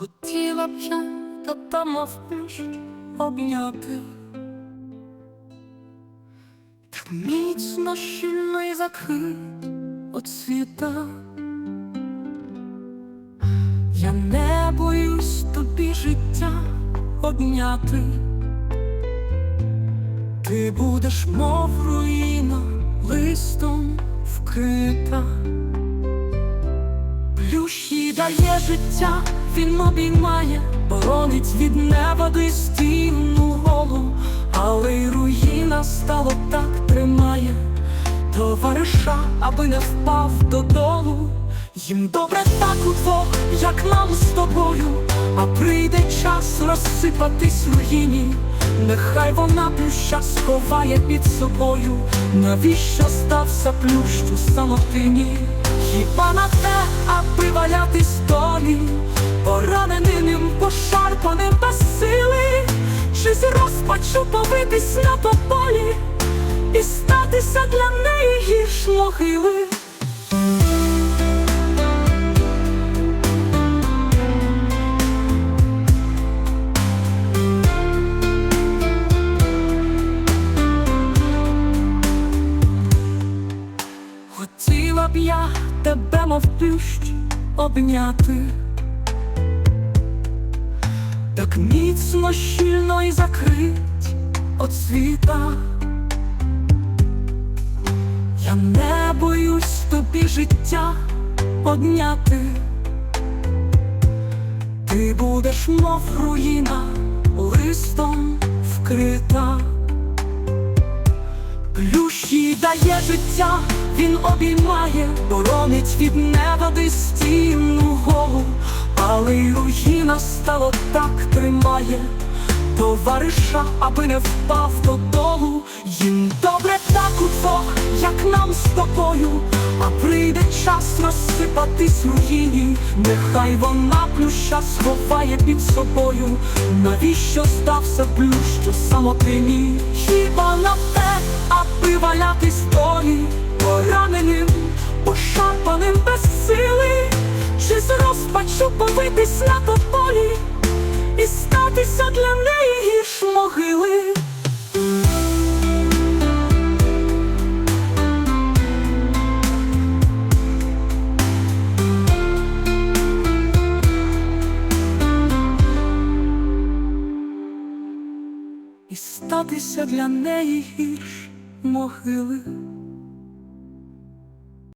Хотіла б я та мов плющ обняти, так міцно щільно і закрит от світа. Я не боюсь тобі життя обняти, ти будеш, мов руїна, листом вкрита. Плющ дає життя, він обіймає, боронить від неводи стінну голу, але й руїна стало так тримає, товариша, аби не впав додолу. Їм добре так удвох, як нам з тобою, а прийде час розсипатись в руїні. Нехай вона плюща сховає під собою, навіщо стався плющ у самотині? Хіба на те, аби валятись долі, пораненим, пошарпаним без сили, чи з розпачу повитись на тополі і статися для неї гірш могили. Б я тебе, мов плющ, обняти, так міцно, щільно і закрить от світа. Я не боюсь тобі життя одняти, ти будеш, мов руїна, листом вкрита. Плющ їй дає життя, він обіймає, боронить від неводи стінну голу, але й руїна стало так тримає, товариша, аби не впав додолу. Їм добре так удвох, як нам з тобою, а прийде час розсипатись руїні, нехай вона плюща сховає під собою, навіщо стався плющ у самотині? Хіба на те, аби з повитись на тополі і статися для неї гірш могили. І статися для неї гірш могили.